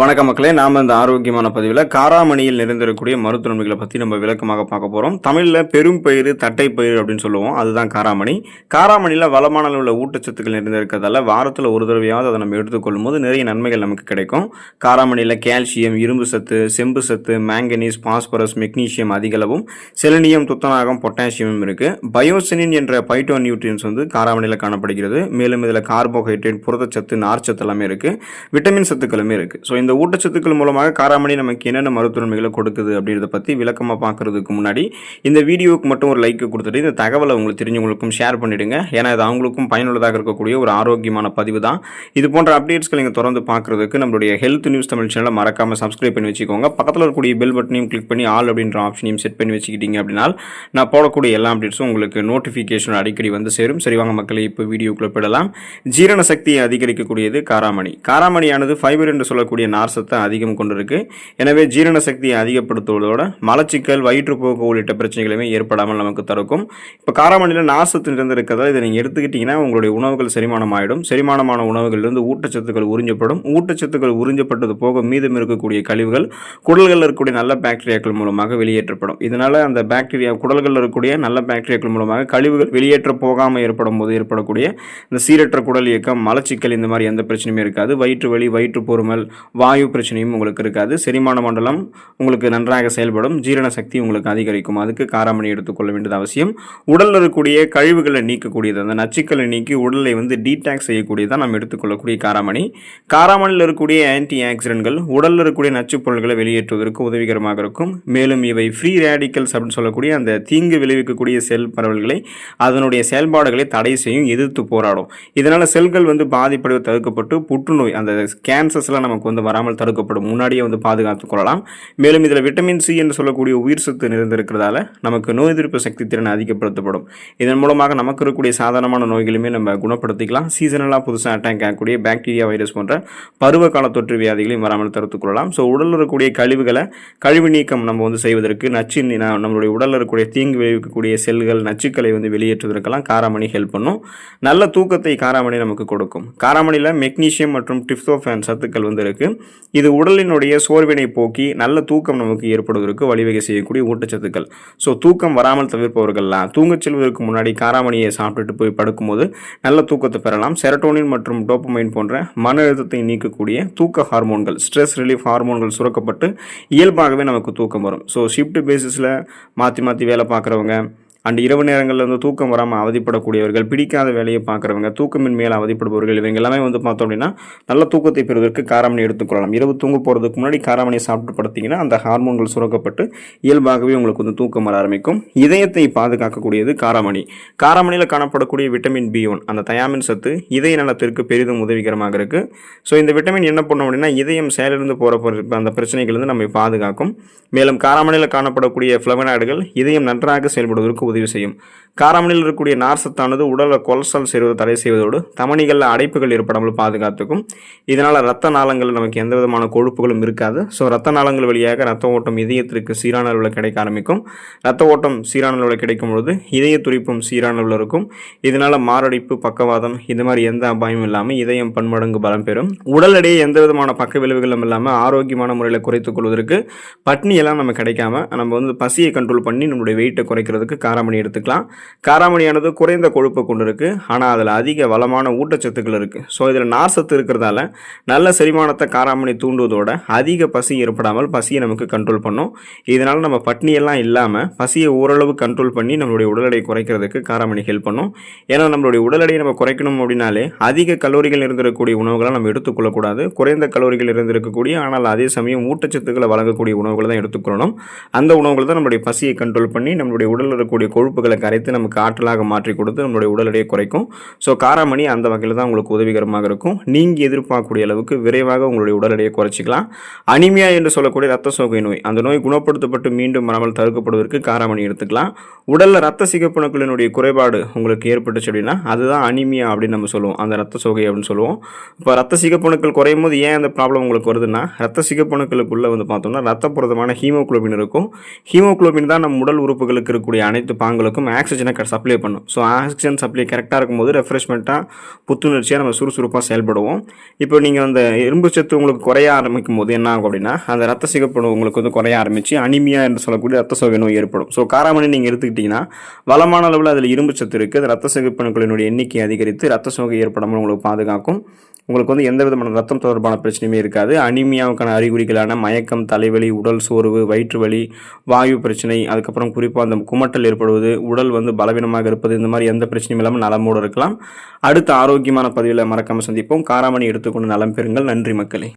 வணக்க மக்களே நாம் இந்த ஆரோக்கியமான பதிவில் காராமணியில் நிறைந்திருக்கக்கூடிய மருத்துவ நன்மைகளை பற்றி நம்ம விளக்கமாக பார்க்க போகிறோம் தமிழில் பெரும் பயிர் தட்டை பயிர் அப்படின்னு சொல்லுவோம். அதுதான் காராமணி. காராமணியில் வளமான உள்ள ஊட்டச்சத்துக்கள் நிறைந்திருக்கிறதால வாரத்தில் ஒரு தடவையாவது அதை நம்ம எடுத்துக்கொள்ளும் போது நிறைய நன்மைகள் நமக்கு கிடைக்கும். காராமணியில் கால்சியம் இரும்பு சத்து செம்பு சத்து மேங்கனீஸ் பாஸ்பரஸ் மெக்னீஷியம் அதிகளவும் செலனியம் துத்தநாகம் பொட்டாசியமும் இருக்குது பயோசினின் என்ற பைட்டோ நியூட்ரியன்ஸ் வந்து காராமணியில் காணப்படுகிறது. மேலும் இதில் கார்போஹைட்ரேட் புரதச்சத்து நார்ச்சத்து எல்லாமே இருக்குது விட்டமின் சத்துக்களுமே இருக்குது ஸோ இந்த ஊட்டச்சத்துக்கள் மூலமாக காராமணி நமக்கு என்னென்ன மருத்துவ நன்மைகளை கொடுக்குது அப்படின்றத பற்றி விளக்கமாக பார்க்குறதுக்கு முன்னாடி இந்த வீடியோவுக்கு மட்டும் ஒரு லைக் கொடுத்துட்டு இந்த தகவலை உங்களுக்கு தெரிஞ்சவங்களுக்கும் ஷேர் பண்ணிவிடுங்க ஏன்னா இது அவங்களுக்கும் பயனுள்ளதாக இருக்கக்கூடிய ஒரு ஆரோக்கியமான பதிவு தான். இது போன்ற அப்டேட்ஸ்களை நீங்கள் தொடர்ந்து பார்க்குறதுக்கு நம்மளுடைய ஹெல்த் நியூஸ் தமிழ் சேனலை மறக்காமல் சப்ஸ்கிரைப் பண்ணி வச்சுக்கோங்க. பக்கத்தில் இருக்கக்கூடிய பெல் பட்டனையும் கிளிக் பண்ணி ஆல் அப்படின்ற ஆப்ஷனையும் செட் பண்ணி வச்சுக்கிட்டீங்க அப்படின்னா நான் போடக்கூடிய எல்லா அப்டேட்ஸும் உங்களுக்கு நோட்டிஃபிகேஷன் அடிக்கடி வந்து சேரும். சரி வாங்க மக்களை இப்போ வீடியோக்குள்ளே போயிடலாம். ஜீரண சக்தியை அதிகரிக்கக்கூடியது காராமணி. காராமணியானது ஃபைபர் என்று சொல்லக்கூடிய நார் அதிகம் கொண்டிருக்கு. எனவே ஜீரண சக்தியை அதிகப்படுத்துவதோட மலச்சிக்கல் வயிற்றுப்போக்கு உள்ளிட்ட பிரச்சனைகளுமே ஏற்படாமல் நமக்கு தடுக்கும். இப்போ காராமணியில் நார்சத்து சத்து நிறைந்திருக்கிறதால இதை நீங்கள் எடுத்துக்கிட்டிங்கன்னா உங்களுடைய உணவுகள் செரிமானம் ஆகிடும் செரிமானமான உணவுகளிலிருந்து ஊட்டச்சத்துக்கள் உறிஞ்சப்படும். ஊட்டச்சத்துக்கள் உறிஞ்சப்பட்டது போக மீதம் இருக்கக்கூடிய கழிவுகள் குடல்களில் இருக்கக்கூடிய நல்ல பாக்டீரியாக்கள் மூலமாக வெளியேற்றப்படும். இதனால் அந்த பாக்டீரியா குடல்களில் இருக்கக்கூடிய நல்ல பாக்டீரியாக்கள் மூலமாக கழிவுகள் வெளியேற்ற போகாமல் ஏற்படும் போது ஏற்படக்கூடிய இந்த சீரற்ற குடல் இயக்கம் மலச்சிக்கல் இந்த மாதிரி எந்த பிரச்சனையுமே இருக்காது. வயிற்று வலி வயிற்று பொறுமல் வாயு பிரச்சனையும் உங்களுக்கு இருக்காது. செரிமான மண்டலம் உங்களுக்கு நன்றாக செயல்படும். ஜீரண சக்தி உங்களுக்கு அதிகரிக்கும். அதுக்கு காராமணி எடுத்துக்கொள்ள வேண்டியது அவசியம். உடலில் இருக்கக்கூடிய கழிவுகளை நீக்கக்கூடியது. அந்த நச்சுக்களை நீக்கி உடலை வந்து டீடாக்ஸ் செய்யக்கூடியதான் நம்ம எடுத்துக்கொள்ளக்கூடிய காராமணி. காராமணியில் இருக்கக்கூடிய ஆன்டி ஆக்சிடென்ட்கள் உடலில் இருக்கக்கூடிய நச்சுப் பொருட்களை வெளியேற்றுவதற்கு உதவிகரமாக இருக்கும். மேலும் இவை ஃப்ரீ ரேடிக்கல்ஸ் அப்படின்னு சொல்லக்கூடிய அந்த தீங்கு விளைவிக்கக்கூடிய செல் பரவல்களை அதனுடைய செயல்பாடுகளை தடை செய்யும் எதிர்த்து போராடும். இதனால் செல்கள் வந்து பாதிப்படைவு தடுக்கப்பட்டு புற்றுநோய் அந்த கேன்சர்ஸ்லாம் நமக்கு வந்து வராமல் தடுக்கப்படும். முன்னாடியே வந்து பாதுகாத்துக் கொள்ளலாம். மேலும் இதில் விட்டமின் சி என்று சொல்லக்கூடிய உயிர் சத்து நிறைந்திருக்கிறதால நமக்கு நோய் எதிர்ப்பு சக்தி திறன் அதிகப்படுத்தப்படும். இதன் மூலமாக நமக்கு இருக்கக்கூடிய சாதாரணமான நோய்களுமே நம்ம குணப்படுத்திக்கலாம். சீசனலாக புதுசாக அட்டாக் ஆகக்கூடிய பாக்டீரியா வைரஸ் போன்ற பருவ கால தொற்று வியாதிகளையும் வராமல் தடுத்துக் கொள்ளலாம். ஸோ உடலில் இருக்கக்கூடிய கழிவுகளை கழிவு நீக்கம் நம்ம வந்து செய்வதற்கு நச்சு நம்மளுடைய உடலில் இருக்கக்கூடிய தீங்கு விளைவிக்கக்கூடிய செல்கள் நச்சுக்களை வந்து வெளியேற்றுவதற்கெல்லாம் காராமணி ஹெல்ப் பண்ணும். நல்ல தூக்கத்தை காராமணி நமக்கு கொடுக்கும். காராமணியில் மெக்னீஷியம் மற்றும் டிப்சோஃபேன் சத்துக்கள் வந்து இருக்குது இது உடலினுடைய சோர்வினை போக்கி நல்ல தூக்கம் நமக்கு ஏற்படுவதற்கு வழிவகை செய்யக்கூடிய ஊட்டச்சத்துக்கள். ஸோ தூக்கம் வராமல் தவிர்ப்பவர்கள்லாம் தூங்கச் செல்வதற்கு முன்னாடி காராமணியை சாப்பிட்டுட்டு போய் படுக்கும்போது நல்ல தூக்கத்தை பெறலாம். செரட்டோனின் மற்றும் டோப்பமைன் போன்ற மன அழுத்தத்தை நீக்கக்கூடிய தூக்க ஹார்மோன்கள் ஸ்ட்ரெஸ் ரிலீஃப் ஹார்மோன்கள் சுரக்கப்பட்டு இயல்பாகவே நமக்கு தூக்கம் வரும். ஸோ ஷிஃப்ட் பேசிஸில் மாற்றி மாற்றி வேலை பார்க்குறவங்க அண்ட் இரவு நேரங்களில் வந்து தூக்கம் வராமல் அவதிப்படக்கூடியவர்கள் பிடிக்காத வேலையை பார்க்குறவங்க தூக்கமின்மையால் அவதிப்படுபவர்கள் இவங்க எல்லாமே வந்து பார்த்தோம் அப்படின்னா நல்ல தூக்கத்தை பெறுவதற்கு காராமணி எடுத்துக்கொள்ளலாம் இரவு தூங்க போகிறதுக்கு முன்னாடி காராமணியை சாப்பிட்டு படுத்திங்கன்னா அந்த ஹார்மோன்கள் சுரக்கப்பட்டு இயல்பாகவே உங்களுக்கு வந்து தூக்கம் வர ஆரம்பிக்கும். இதயத்தை பாதுகாக்கக்கூடியது காராமணி. காராமணியில் காணப்படக்கூடிய விட்டமின் பி ஒன் அந்த தயாமின் சத்து இதய நலத்திற்கு பெரிதும் உதவிகரமாக இருக்குது ஸோ இந்த விட்டமின் என்ன பண்ணும் அப்படின்னா இதயம் செயலிருந்து போகிற அந்த பிரச்சனைகள் வந்து நம்மை பாதுகாக்கும். மேலும் காராமணியில் காணப்படக்கூடிய ஃப்ளவனாய்டுகள் இதயம் நன்றாக செயல்படுவதற்கு உதவி செய்யும். காராமணியில் இருக்கக்கூடிய நார்சத்தானது உடலில் கொலஸ்ட்ரால் சேருவதை தடை செய்வதோடு தமனிகளில் அடைப்புகள் ஏற்படாமல் பாதுகாத்துக்கும். இதனால் ரத்த நாளங்களில் நமக்கு எந்த விதமான கொழுப்புகளும் இருக்காது. ஸோ ரத்த நாளங்கள் வழியாக ரத்த ஓட்டம் இதயத்திற்கு சீரான அளவில் கிடைக்க ஆரம்பிக்கும். ரத்த ஓட்டம் சீரான அளவில் கிடைக்கும் பொழுது இதய துடிப்பும் சீரான அளவில் இருக்கும். இதனால் மாரடைப்பு பக்கவாதம் இந்த மாதிரி எந்த அபாயமும் இல்லாமல் இதயம் பன்மடங்கு பலம் பெறும். உடல் எடையை எந்த விதமான பக்க விளைவுகளும் இல்லாமல் ஆரோக்கியமான முறையில் குறைத்துக் கொள்வதற்கு பட்னியெல்லாம் நம்ம கிடைக்காம நம்ம வந்து பசியை கண்ட்ரோல் பண்ணி நம்மளுடைய வெயிட்டை குறைக்கிறதுக்கு காராமணி எடுத்துக்கலாம். காராமணியானது குறைந்த கொழுப்பை கொண்டு இருக்குது ஆனால் அதில் அதிக வளமான ஊட்டச்சத்துக்கள் இருக்குது ஸோ இதில் நார் இருக்கிறதால நல்ல செரிமானத்தை காராமணி தூண்டுவதோட அதிக பசி ஏற்படாமல் பசியை நமக்கு கண்ட்ரோல் பண்ணும். இதனால் நம்ம பட்னியெல்லாம் இல்லாமல் பசியை ஓரளவு கண்ட்ரோல் பண்ணி நம்மளுடைய உடல் எடையை குறைக்கிறதுக்கு காராமணி ஹெல்ப் பண்ணும். ஏன்னா நம்மளுடைய உடல் எடையை நம்ம குறைக்கணும் அப்படின்னாலே அதிக கலோரிகள் இருந்திருக்கக்கூடிய உணவுகளை நம்ம எடுத்துக்கொள்ளக்கூடாது குறைந்த கலோரிகள் இருந்திருக்கக்கூடிய ஆனால் அதே சமயம் ஊட்டச்சத்துக்களை வழங்கக்கூடிய உணவுகளை தான் எடுத்துக்கொள்ளணும். அந்த உணவுகள் தான் நம்மளுடைய பசியை கண்ட்ரோல் பண்ணி நம்மளுடைய உடலில் இருக்கக்கூடிய கொழுப்புகளை கரைத்து நமக்கு ஆற்றலாக மாற்றி கொடுத்து நம்மளுடைய உடல் எடையை குறைக்கும். ஸோ காராமணி அந்த வகையில் தான் உங்களுக்கு உதவிகரமாக இருக்கும். நீங்கள் எதிர்பார்க்கக்கூடிய அளவுக்கு விரைவாக உங்களுடைய உடல் எடையை குறைச்சிக்கலாம். அனிமியா என்று சொல்லக்கூடிய ரத்த சோகை நோய். அந்த நோய் குணப்படுத்தப்பட்டு மீண்டும் வராமல் தடுக்கப்படுவதற்கு காராமணி எடுத்துக்கலாம். உடலில் ரத்த சிகப்பணுக்களினுடைய குறைபாடு உங்களுக்கு ஏற்பட்டுச்சு அப்படின்னா அதுதான் அனிமியா அப்படின்னு நம்ம சொல்லுவோம். அந்த ரத்த சோகை அப்படின்னு சொல்லுவோம். இப்போ ரத்த சிகப்பணுக்கள் குறையும் போது ஏன் அந்த ப்ராப்ளம் உங்களுக்கு வருதுன்னா ரத்த சிகப்பணுக்களுக்குள்ளே வந்து பார்த்தோம்னா ரத்த புரதமான ஹீமோகுளோபின் இருக்கும். ஹீமோக்ளோபின் தான் நம் உடல் உறுப்புகளுக்கு இருக்கக்கூடிய அனைத்து பாங்களுக்கும் ஆக்சிஜன் ஆக்சிஜனை சப்ளை பண்ணும். ஸோ ஆக்சிஜன் சப்ளை கரெக்டாக இருக்கும்போது ரெஃப்ரெஷ்மெண்ட்டாக புத்துணர்ச்சியாக நம்ம சுறுசுறுப்பாக செயல்படுவோம். இப்போ நீங்கள் அந்த இரும்பு சத்து உங்களுக்கு குறைய ஆரம்பிக்கும் போது என்ன ஆகும் அப்படின்னா அந்த ரத்த சிகப்பணு உங்களுக்கு வந்து குறைய ஆரம்பிச்சு அனிமியா என்று சொல்லக்கூடிய ரத்த சோகை நோய் ஏற்படும். ஸோ காராமணி நீங்கள் எடுத்துக்கிட்டிங்கன்னா வளமான அளவில் அதில் இரும்பு சத்து இருக்குது அது ரத்த சிகப்பணுக்களினுடைய எண்ணிக்கை அதிகரித்து ரத்த சோகை ஏற்படாமல் உங்களுக்கு பாதுகாக்கும். உங்களுக்கு வந்து எந்த விதமான ரத்தம் தொடர்பான பிரச்சனையுமே இருக்காது. அனிமியாவுக்கான அறிகுறிகளான மயக்கம் தலைவலி உடல் சோர்வு வயிற்று வலி வாயு பிரச்சனை அதுக்கப்புறம் குறிப்பாக அந்த குமட்டல் ஏற்படுவது உடல் வந்து வந்து பலவீனமாக இருப்பது இந்த மாதிரி எந்த பிரச்சனையும் இல்லாமல் நலமோடு இருக்கலாம். அடுத்த ஆரோக்கியமான பதிவில் மறக்காமல் சந்திப்போம். காராமணி எடுத்துக்கொண்டு நலம் பெறுங்கள். நன்றி மக்களே.